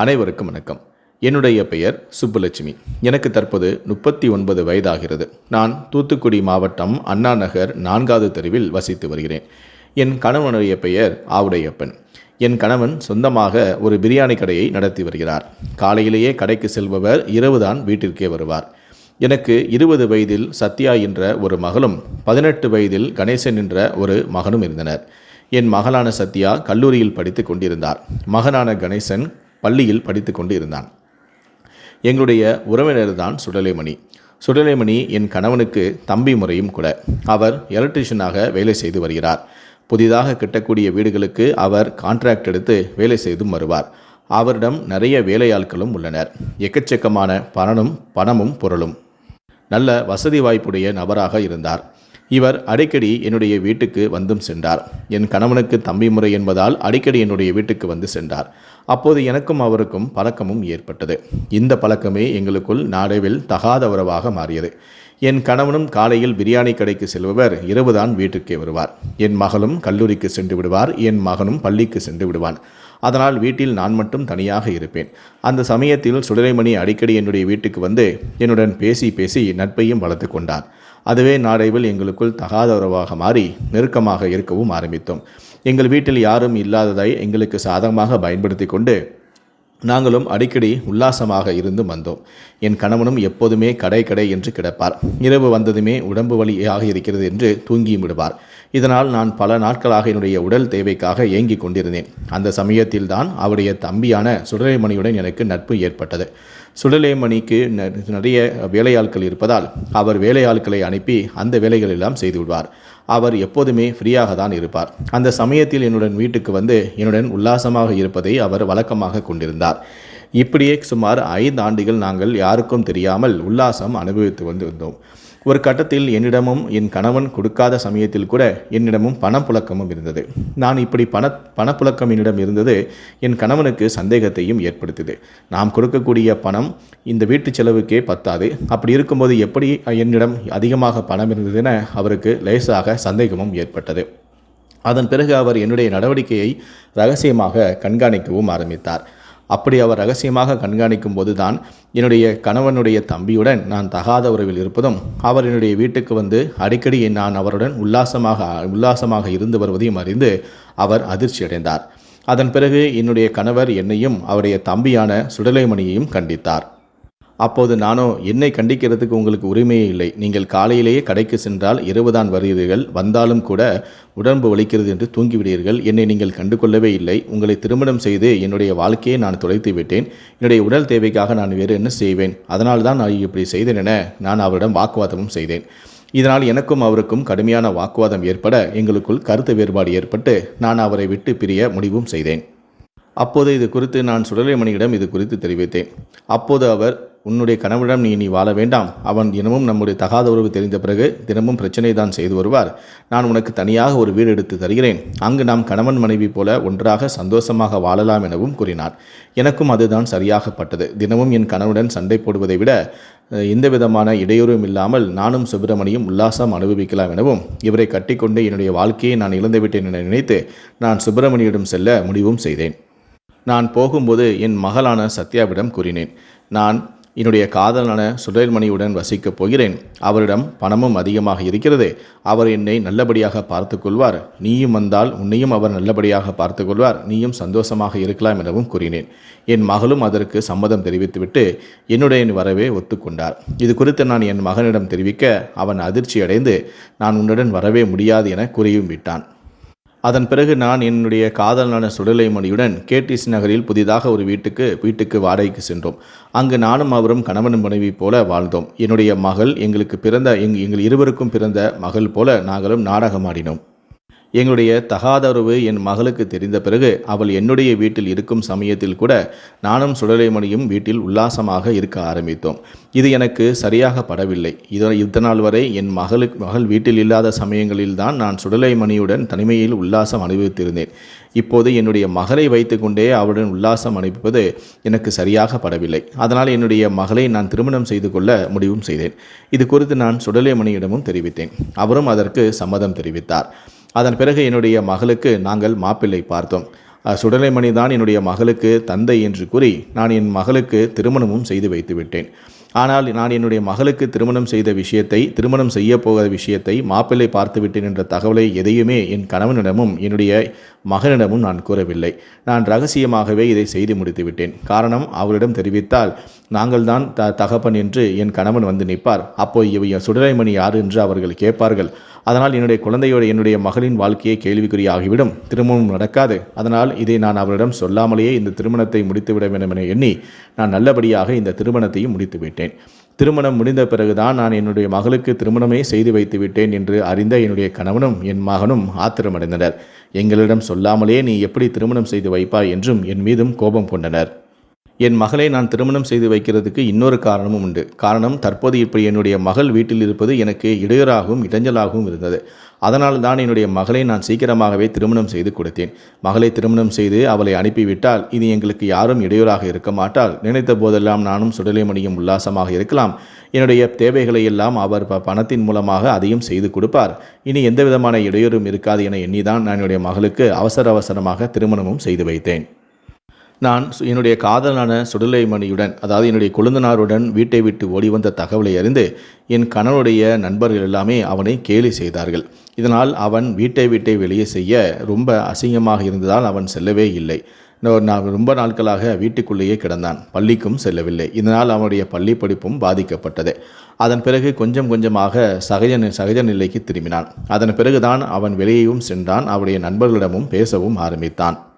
அனைவருக்கும் வணக்கம். என்னுடைய பெயர் சுப்புலட்சுமி. எனக்கு தற்போது முப்பத்தி ஒன்பது வயதாகிறது. நான் தூத்துக்குடி மாவட்டம் அண்ணா நகர் நான்காவது தெருவில் வசித்து வருகிறேன். என் கணவனுடைய பெயர் ஆவுடையப்பன். என் கணவன் சொந்தமாக ஒரு பிரியாணி கடையை நடத்தி வருகிறார். காலையிலேயே கடைக்கு செல்பவர் இரவுதான் வீட்டிற்கே வருவார். எனக்கு இருபது வயதில் சத்யா என்ற ஒரு மகளும் பதினெட்டு வயதில் கணேசன் என்ற ஒரு மகனும் இருந்தனர். என் மகளான சத்யா கல்லூரியில் படித்து கொண்டிருந்தார். மகனான கணேசன் பள்ளியில் படித்து கொண்டு இருந்தான் எங்களுடைய உறவினர் தான் சுடலைமணி. சுடலைமணி என் கணவனுக்கு தம்பி முறையும் கூட. அவர் எலக்ட்ரிஷியனாக வேலை செய்து வருகிறார். புதிதாக கிட்டக்கூடிய வீடுகளுக்கு அவர் கான்ட்ராக்ட் எடுத்து வேலை செய்தும் வருவார். அவரிடம் நிறைய வேலையாட்களும் உள்ளனர். எக்கச்சக்கமான பணனும் பணமும் பொருளும். நல்ல வசதி வாய்ப்புடைய நபராக இருந்தார். இவர் அடிக்கடி என்னுடைய வீட்டுக்கு வந்தும் சென்றார். என் கணவனுக்கு தம்பி முறை என்பதால் அடிக்கடி என்னுடைய வீட்டுக்கு வந்து சென்றார். அப்போது எனக்கும் அவருக்கும் பழக்கமும் ஏற்பட்டது. இந்த பழக்கமே எங்களுக்குள் நாடைவில் தகாத உறவாக மாறியது. என் கணவனும் காலையில் பிரியாணி கடைக்கு செல்பவர் இரவுதான் வீட்டுக்கே வருவார். என் மகளும் கல்லூரிக்கு சென்று விடுவார் என் மகனும் பள்ளிக்கு சென்று விடுவான். அதனால் வீட்டில் நான் மட்டும் தனியாக இருப்பேன். அந்த சமயத்தில் சுடலைமணி அடிக்கடி என்னுடைய வீட்டுக்கு வந்து என்னுடன் பேசி பேசி நட்பையும் வளர்த்து கொண்டார். அதுவே நாடைவில் எங்களுக்குள் தகாத உறவாக மாறி நெருக்கமாக இருக்கவும் ஆரம்பித்தோம். எங்கள் வீட்டில் யாரும் இல்லாததை எங்களுக்கு சாதகமாக பயன்படுத்தி கொண்டு நாங்களும் அடிக்கடி உல்லாசமாக இருந்து வந்தோம். என் கணவனும் எப்போதுமே கடை கடை என்று கிடப்பார். இரவு வந்ததுமே உடம்பு வலியாக இருக்கிறது என்று தூங்கியும் விடுவார். இதனால் நான் பல நாட்களாக என்னுடைய உடல் தேவைக்காக ஏங்கிக் கொண்டிருந்தேன். அந்த சமயத்தில் தான் அவருடைய தம்பியான சுடலைமணியுடன் எனக்கு நட்பு ஏற்பட்டது. சுடலைமணிக்கு நிறைய வேலையாட்கள் இருப்பதால் அவர் வேலையாட்களை அனுப்பி அந்த வேலைகள் எல்லாம் செய்து விடுவார் அவர் எப்போதுமே ஃப்ரீயாக தான் இருப்பார். அந்த சமயத்தில் என்னுடன் வீட்டுக்கு வந்து என்னுடன் உல்லாசமாக இருப்பதை அவர் வழக்கமாக கொண்டிருந்தார். இப்படியே சுமார் ஐந்து ஆண்டுகள் நாங்கள் யாருக்கும் தெரியாமல் உல்லாசம் அனுபவித்து வந்திருந்தோம் ஒரு கட்டத்தில் என்னிடமும் என் கணவன் கொடுக்காத சமயத்தில் கூட என்னிடமும் பணப்புழக்கமும் இருந்தது. நான் இப்படி பண பணப்புழக்கம் என்னிடம் இருந்தது என் கணவனுக்கு சந்தேகத்தையும் ஏற்படுத்தியது. நாம் கொடுக்கக்கூடிய பணம் இந்த வீட்டு செலவுக்கே பத்தாது. அப்படி இருக்கும்போது எப்படி என்னிடம் அதிகமாக பணம் இருந்தது என அவருக்கு லேசாக சந்தேகமும் ஏற்பட்டது. அதன் பிறகு அவர் என்னுடைய நடவடிக்கையை ரகசியமாக கண்காணிக்கவும் ஆரம்பித்தார். அப்படி அவர் ரகசியமாக கண்காணிக்கும் போதுதான் என்னுடைய கணவனுடைய தம்பியுடன் நான் தகாத உறவில் இருப்பதும் அவர் என்னுடைய வீட்டுக்கு வந்து அடிக்கடி நான் அவருடன் உல்லாசமாக உல்லாசமாக இருந்து வருவதையும் அறிந்து அவர் அதிர்ச்சி அடைந்தார். அதன் பிறகு என்னுடைய கணவர் என்னையும் அவருடைய தம்பியான சுடலைமணியையும் கண்டித்தார். அப்போது நானோ என்னை கண்டிக்கிறதுக்கு உங்களுக்கு உரிமையே இல்லை. நீங்கள் காலையிலேயே கடைக்கு சென்றால் இரவுதான் வருகிறீர்கள் வந்தாலும் கூட உடம்பு வலிக்கிறது என்று தூங்கிவிடுவீர்கள். என்னை நீங்கள் கண்டுகொள்ளவே இல்லை. உங்களை திருமணம் செய்து என்னுடைய வாழ்க்கையை நான் தொலைத்து விட்டேன். என்னுடைய உடல் தேவைக்காக நான் வேறு என்ன செய்வேன்? அதனால் தான் நான் இப்படி செய்தேன் என நான் அவரிடம் வாக்குவாதமும் செய்தேன். இதனால் எனக்கும் அவருக்கும் கடுமையான வாக்குவாதம் ஏற்பட எங்களுக்குள் கருத்து வேறுபாடு ஏற்பட்டு நான் அவரை விட்டு பிரிய முடிவும் செய்தேன். அப்போது இது குறித்து நான் சுடலைமணியிடம் இது குறித்து தெரிவித்தேன். அப்போது அவர் உன்னுடைய கணவனிடம் நீ நீ வாழ வேண்டாம். அவன் தினமும் நம்முடைய தகாத உறவு தெரிந்த பிறகு தினமும் பிரச்சனை தான் செய்து வருவார். நான் உனக்கு தனியாக ஒரு வீடு எடுத்து தருகிறேன். அங்கு நாம் கணவன் மனைவி போல ஒன்றாக சந்தோஷமாக வாழலாம் எனவும் கூறினார். எனக்கும் அதுதான் சரியாகப்பட்டது. தினமும் என் கணவனுடன் சண்டை போடுவதை விட எந்த விதமான இடையூறும் இல்லாமல் நானும் சுப்பிரமணியும் உல்லாசம் அனுபவிக்கலாம் எனவும் இவரை கட்டிக்கொண்டு என்னுடைய வாழ்க்கையை நான் இழந்துவிட்டேன் என நினைத்து நான் சுப்பிரமணியிடம் செல்ல முடிவும் செய்தேன். நான் போகும்போது என் மகளான சத்யாவிடம் கூறினேன். நான் என்னுடைய காதலான சுடர்மணியுடன் வசிக்கப் போகிறேன். அவரிடம் பணமும் அதிகமாக இருக்கிறது. அவர் என்னை நல்லபடியாக பார்த்து கொள்வார். நீயும் வந்தால் உன்னையும் அவர் நல்லபடியாக பார்த்து கொள்வார். நீயும் சந்தோஷமாக இருக்கலாம் எனவும் கூறினேன். என் மகளும் அதற்கு சம்மதம் தெரிவித்துவிட்டு என்னுடைய வரவே ஒத்துக்கொண்டார் இது குறித்து நான் என் மகனிடம் தெரிவிக்க அவன் அதிர்ச்சி அடைந்து நான் உன்னுடன் வரவே முடியாது என கூறியும் விட்டான். அதன் பிறகு நான் என்னுடைய காதலனான சுடலைமணியுடன் கேடிசி நகரில் புதிதாக ஒரு வீட்டுக்கு வீட்டுக்கு வாடகைக்கு சென்றோம். அங்கு நானும் அவரும் கணவன் மனைவி போல வாழ்ந்தோம். என்னுடைய மகள் எங்களுக்கு பிறந்த எங் எங்கள் இருவருக்கும் பிறந்த மகள் போல நாங்களும் நாடகமாடினோம். எங்களுடைய தகாதரவு என் மகளுக்கு தெரிந்த பிறகு அவள் என்னுடைய வீட்டில் இருக்கும் சமயத்தில் கூட நானும் சுடலைமணியும் வீட்டில் உல்லாசமாக இருக்க ஆரம்பித்தோம். இது எனக்கு சரியாக படவில்லை. இத இதனால் வரை என் மகளுக்கு மகள் வீட்டில் இல்லாத சமயங்களில்தான் நான் சுடலைமணியுடன் தனிமையில் உல்லாசம் அனுபவித்திருந்தேன். இப்போது என்னுடைய மகளை வைத்துக்கொண்டே அவளுடன் உல்லாசம் அனுப்பிப்பது எனக்கு சரியாக படவில்லை. அதனால் என்னுடைய மகளை நான் திருமணம் செய்து கொள்ள முடிவும் செய்தேன். இது குறித்து நான் சுடலைமணியிடமும் தெரிவித்தேன். அவரும் அதற்கு சம்மதம் தெரிவித்தார். அதன் பிறகு என்னுடைய மகளுக்கு நாங்கள் மாப்பிள்ளை பார்த்தோம். சுடலைமணி தான் என்னுடைய மகளுக்கு தந்தை என்று கூறி நான் என் மகளுக்கு திருமணமும் செய்து வைத்து விட்டேன். ஆனால் நான் என்னுடைய மகளுக்கு திருமணம் செய்த விஷயத்தை திருமணம் செய்ய போகிற விஷயத்தை மாப்பிள்ளை பார்த்து விட்டேன் என்ற தகவலை எதையுமே என் கணவனிடமும் என்னுடைய மகனிடமும் நான் கூறவில்லை. நான் ரகசியமாகவே இதை செய்து முடித்து விட்டேன். காரணம் அவரிடம் தெரிவித்தால் நாங்கள் தான் த தகப்பன் என்று என் கணவன் வந்து நிற்பார். அப்போ இவைய சுடலைமணி யார் என்று அவர்கள் கேட்பார்கள். அதனால் என்னுடைய குழந்தையோட என்னுடைய மகளின் வாழ்க்கையை கேள்விக்குறியாகிவிடும். திருமணம் நடக்காது. அதனால் இதை நான் அவரிடம் சொல்லாமலேயே இந்த திருமணத்தை முடித்துவிட வேண்டும் என எண்ணி நான் நல்லபடியாக இந்த திருமணத்தையும் முடித்து விட்டேன் திருமணம் முடிந்த பிறகுதான் நான் என்னுடைய மகளுக்கு திருமணமே செய்து வைத்து விட்டேன் என்று அறிந்த என்னுடைய கணவனும் என் மகனும் ஆத்திரமடைந்தனர். எங்களிடம் சொல்லாமலே நீ எப்படி திருமணம் செய்து வைப்பாய் என்றும் என் மீதும் கோபம் கொண்டனர். என் மகளை நான் திருமணம் செய்து வைக்கிறதுக்கு இன்னொரு காரணமும் உண்டு. காரணம் தற்போது இப்படி என்னுடைய மகள் வீட்டில் இருப்பது எனக்கு இடையூறாகவும் இடைஞ்சலாகவும் இருந்தது. அதனால் தான் என்னுடைய மகளை நான் சீக்கிரமாகவே திருமணம் செய்து கொடுத்தேன். மகளை திருமணம் செய்து அவளை அனுப்பிவிட்டால் இது எங்களுக்கு யாரும் இடையூறாக இருக்க மாட்டால் நினைத்த போதெல்லாம் நானும் சுடலைமணியும் உல்லாசமாக இருக்கலாம். என்னுடைய தேவைகளை எல்லாம் அவர் ப- பணத்தின் மூலமாக அதையும் செய்து கொடுப்பார். இனி எந்த விதமான இடையூறும் இருக்காது என எண்ணிதான் நான் என்னுடைய மகளுக்கு அவசர அவசரமாக திருமணமும் செய்து வைத்தேன். நான் சு- என்னுடைய காதலான சுடலைமணியுடன் அதாவது என்னுடைய கொழுந்தனாருடன் வீட்டை விட்டு ஓடி வந்த தகவலை அறிந்து என் கணவனுடைய நண்பர்கள் எல்லாமே அவனை கேலி செய்தார்கள். இதனால் அவன் வீட்டை விட்டே வெளியே செய்ய ரொம்ப அசிங்கமாக இருந்ததால் அவன் செல்லவே இல்லை. நான் ரொம்ப நாட்களாக வீட்டுக்குள்ளேயே கிடந்தான். பள்ளிக்கும் செல்லவில்லை. இதனால் அவனுடைய பள்ளி படிப்பும் பாதிக்கப்பட்டது. அதன் பிறகு கொஞ்சம் கொஞ்சமாக சகஜ சகஜ நிலைக்கு திரும்பினான். அதன் பிறகுதான் அவன் வெளியேயும் சென்றான். அவருடைய நண்பர்களிடமும் பேசவும் ஆரம்பித்தான்.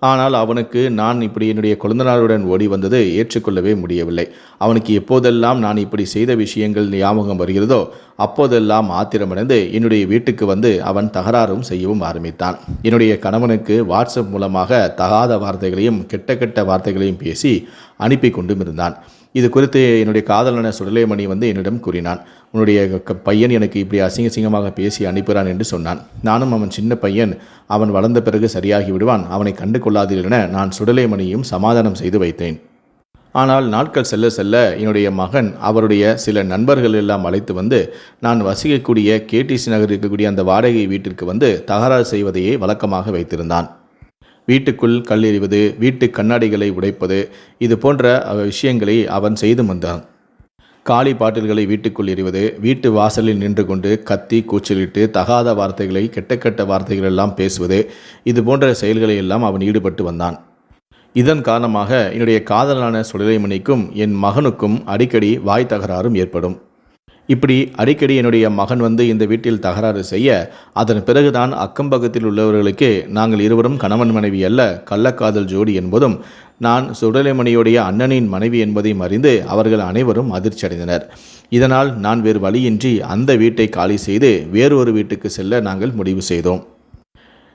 ஆனால் அவனுக்கு நான் இப்படி என்னுடைய குழந்தனாருடன் ஓடி வந்தது ஏற்றுக்கொள்ளவே முடியவில்லை. அவனுக்கு எப்போதெல்லாம் நான் இப்படி செய்த விஷயங்கள் ஞாபகம் வருகிறதோ அப்போதெல்லாம் ஆத்திரமடைந்து என்னுடைய வீட்டுக்கு வந்து அவன் தகராறும் செய்யவும் ஆரம்பித்தான். என்னுடைய கணவனுக்கு வாட்ஸ்அப் மூலமாக தகாத வார்த்தைகளையும் கெட்ட கெட்ட வார்த்தைகளையும் பேசி அனுப்பி கொண்டும் இருந்தான். இது குறித்து என்னுடைய காதலன சுடலைமணி வந்து என்னிடம் கூறினான். உன்னுடைய க- பையன் எனக்கு இப்படி அசிங்க அசிங்கமாக பேசி அனுப்புகிறான் என்று சொன்னான். நானும் அவன் சின்ன பையன். அவன் வளர்ந்த பிறகு சரியாகி விடுவான். அவனை கண்டு கொள்ளாதீர்கள் என நான் சுடலைமணியும் சமாதானம் செய்து வைத்தேன். ஆனால் நாட்கள் செல்ல செல்ல என்னுடைய மகன் அவருடைய சில நண்பர்கள் எல்லாம் அழைத்து வந்து நான் வசிக்கக்கூடிய கேடிசி நகர் இருக்கக்கூடிய அந்த வாடகை வீட்டிற்கு வந்து தகராறு செய்வதையே வழக்கமாக வைத்திருந்தான். வீட்டுக்குள் கல் எறிவது வீட்டு கண்ணாடிகளை உடைப்பது இது போன்ற விஷயங்களை அவன் செய்து வந்தான். காளி பாட்டில்களை வீட்டுக்குள் எறிவது வீட்டு வாசலில் நின்று கொண்டு கத்தி கூச்சலிட்டு தகாத வார்த்தைகளை கெட்ட கெட்ட வார்த்தைகள் எல்லாம் பேசுவது இது போன்ற செயல்களை எல்லாம் அவன் ஈடுபட்டு வந்தான். இதன் காரணமாக என்னுடைய காதலான சுடலைமணிக்கும் என் மகனுக்கும் அடிக்கடி வாய் தகராறும் ஏற்படும். இப்படி அடிக்கடி என்னுடைய மகன் வந்து இந்த வீட்டில் தகராறு செய்ய அதன் பிறகுதான் அக்கம்பக்கத்தில் உள்ளவர்களுக்கு நாங்கள் இருவரும் கணவன் மனைவி அல்ல கள்ளக்காதல் ஜோடி என்பதும் நான் சுடலைமணியுடைய அண்ணனின் மனைவி என்பதையும் அறிந்து அவர்கள் அனைவரும் அதிர்ச்சி அடைந்தனர் இதனால் நான் வேறு வழியின்றி அந்த வீட்டை காலி செய்து வேறொரு வீட்டுக்கு செல்ல நாங்கள் முடிவு செய்தோம்.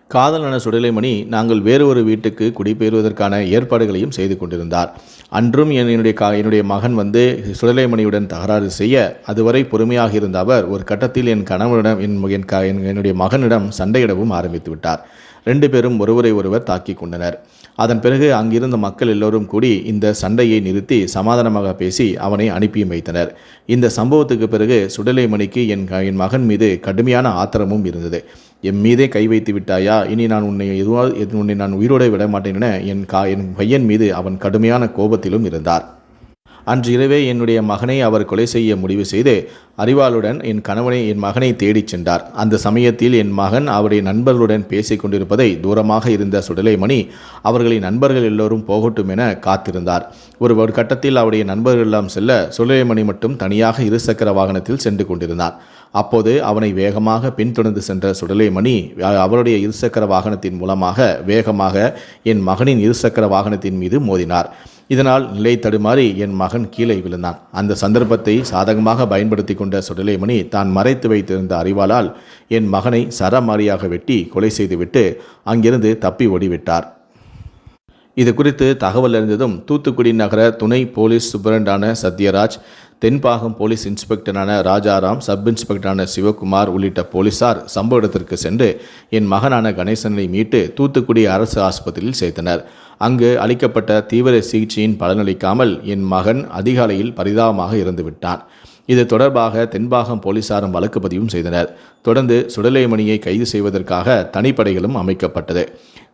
காதலான சுடலைமணி நாங்கள் வேறு ஒரு வீட்டுக்கு குடிபெயர்வதற்கான ஏற்பாடுகளையும் செய்து கொண்டிருந்தார். அன்றும் என்- என்னுடைய கா என்னுடைய மகன் வந்து சுடலைமணியுடன் தகராறு செய்ய அதுவரை பொறுமையாக இருந்த அவர் ஒரு கட்டத்தில் என் கணவனிடம் என் என் க என் என்னுடைய மகனிடம் சண்டையிடவும் ஆரம்பித்து விட்டார். ரெண்டு பேரும் ஒருவரை ஒருவர் தாக்கிக் கொண்டனர். அதன் பிறகு அங்கிருந்த மக்கள் எல்லோரும் கூடி இந்த சண்டையை நிறுத்தி சமாதானமாக பேசி அவனை அனுப்பியும் வைத்தனர். இந்த சம்பவத்துக்கு பிறகு சுடலைமணிக்கு என் க- என் மகன் மீது கடுமையான ஆத்திரமும் இருந்தது. என் மீதே கை வைத்து விட்டாயா? இனி நான் உன்னை எதுவாக எது- உன்னை நான் உயிரோட விட மாட்டேன் என என் கா என் பையன் மீது அவன் கடுமையான கோபத்திலும் இருந்தார். அன்று இரவே என்னுடைய மகனை அவர் கொலை செய்ய முடிவு செய்து அறிவாளுடன் என் கணவனை என் மகனை தேடிச் சென்றார். அந்த சமயத்தில் என் மகன் அவருடைய நண்பர்களுடன் பேசிக் கொண்டிருப்பதை தூரமாக இருந்த சுடலைமணி அவர்களின் நண்பர்கள் எல்லோரும் போகட்டும் என காத்திருந்தார். ஒரு ஒரு கட்டத்தில் அவருடைய நண்பர்கள் எல்லாம் செல்ல சுடலைமணி மட்டும் தனியாக இருசக்கர வாகனத்தில் சென்று கொண்டிருந்தார். அப்போது அவனை வேகமாக பின்தொடர்ந்து சென்ற சுடலைமணி அவருடைய இருசக்கர வாகனத்தின் மூலமாக வேகமாக என் மகனின் இருசக்கர வாகனத்தின் மீது மோதினார். இதனால் நிலை தடுமாறி என் மகன் கீழே விழுந்தான். அந்த சந்தர்ப்பத்தை சாதகமாக பயன்படுத்தி கொண்ட சுடலைமணி தான் மறைத்து வைத்திருந்த அறிவாளால் என் மகனை சரமாரியாக வெட்டி கொலை செய்துவிட்டு அங்கிருந்து தப்பி ஓடிவிட்டார். இது குறித்து தகவல் அறிந்ததும் தூத்துக்குடி நகர துணை போலீஸ் சூப்பரண்டான சத்யராஜ் தென்பாகம் போலீஸ் இன்ஸ்பெக்டரான ராஜாராம் சப் இன்ஸ்பெக்டரான சிவகுமார் உள்ளிட்ட போலீசார் சம்பவ இடத்திற்கு சென்று என் மகனான கணேசனை மீட்டு தூத்துக்குடி அரசு ஆஸ்பத்திரியில் சேர்த்தனர். அங்கு அளிக்கப்பட்ட தீவிர சிகிச்சையின் பலனளிக்காமல் என் மகன் அதிகாலையில் பரிதாபமாக இறந்துவிட்டான். இது தொடர்பாக தென்பாகம் போலீசாரும் வழக்கு பதிவும் செய்தனர். தொடர்ந்து சுடலைமணியை கைது செய்வதற்காக தனிப்படைகளும் அமைக்கப்பட்டது.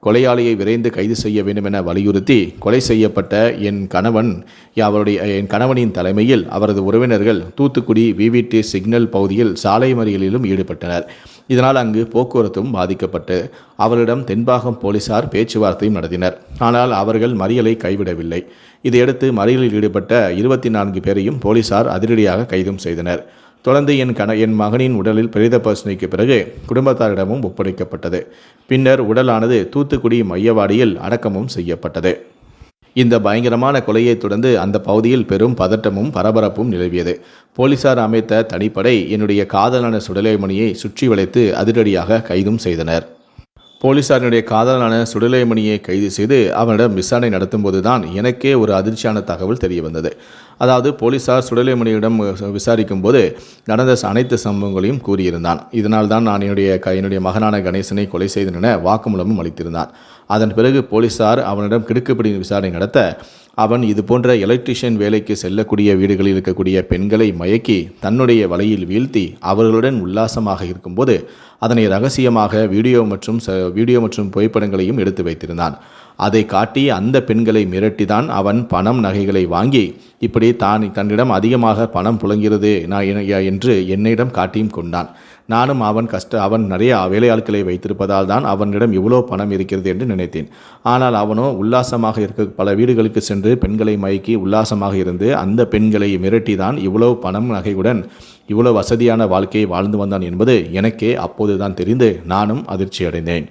கொலையாளியை விரைந்து கைது செய்ய வேண்டும் என வலியுறுத்தி கொலை செய்யப்பட்ட என் கணவன் அவருடைய என் கணவனின் தலைமையில் அவரது உறவினர்கள் தூத்துக்குடி விவிடி சிக்னல் பகுதியில் சாலை மறியலிலும் ஈடுபட்டனர். இதனால் அங்கு போக்குவரத்தும் பாதிக்கப்பட்டு அவரிடம் தென்பாகம் போலீசார் பேச்சுவார்த்தையும் நடத்தினர். ஆனால் அவர்கள் மறியலை கைவிடவில்லை. இதையடுத்து மறியலில் ஈடுபட்ட இருபத்தி நான்கு பேரையும் போலீசார் அதிரடியாக கைதும் செய்தனர். தொடர்ந்து என் கண என் மகனின் உடலில் பிரேத பரிசோதனைக்கு பிறகு குடும்பத்தாரிடமும் ஒப்படைக்கப்பட்டது. பின்னர் உடலானது தூத்துக்குடி மையவாடியில் அடக்கமும் செய்யப்பட்டது. இந்த பயங்கரமான கொலையை தொடர்ந்து அந்த பகுதியில் பெரும் பதட்டமும் பரபரப்பும் நிலவியது. போலீசார் அமைத்த தனிப்படை என்னுடைய காதலான சுடலைமணியை சுற்றி வளைத்து அதிரடியாக கைதும் செய்தனர். போலீசாரினுடைய காதலான சுடலைமணியை கைது செய்து அவனிடம் விசாரணை நடத்தும்போது தான் எனக்கே ஒரு அதிர்ச்சியான தகவல் தெரிய வந்தது அதாவது போலீசார் சுடலைமணியிடம் விசாரிக்கும் போது நடந்த அனைத்து சம்பவங்களையும் கூறியிருந்தான். இதனால் தான் நான் என்னுடைய க என்னுடைய மகனான கணேசனை கொலை செய்தேன் என வாக்குமூலமும் அளித்திருந்தான். அதன் பிறகு போலீசார் அவனிடம் கிடுக்குப்பிடி விசாரணை நடத்த அவன் இது போன்ற எலக்ட்ரிஷியன் வேலைக்கு செல்லக்கூடிய வீடுகளில் இருக்கக்கூடிய பெண்களை மயக்கி தன்னுடைய வலையில் வீழ்த்தி அவர்களுடன் உல்லாசமாக இருக்கும்போது அதனை ரகசியமாக வீடியோ மற்றும் ச வீடியோ மற்றும் புகைப்படங்களையும் எடுத்து வைத்திருந்தான். அதை காட்டி அந்த பெண்களை மிரட்டிதான் அவன் பணம் நகைகளை வாங்கி இப்படி தான் தன்னிடம் அதிகமாக பணம் புழங்கிறது நான் என்று என்னிடம் காட்டியும் கொண்டான். நானும் அவன் கஷ்ட அவன் நிறைய வேலையாட்களை வைத்திருப்பதால் தான் அவனிடம் இவ்வளோ பணம் இருக்கிறது என்று நினைத்தேன். ஆனால் அவனோ உல்லாசமாக இருக்க பல வீடுகளுக்கு சென்று பெண்களை மயக்கி உல்லாசமாக இருந்து அந்த பெண்களை மிரட்டி தான் இவ்வளோ பணம் நகையுடன் இவ்வளோ வசதியான வாழ்க்கையை வாழ்ந்து வந்தான் என்பது எனக்கே அப்போதுதான் தெரிந்து நானும் அதிர்ச்சி அடைந்தேன்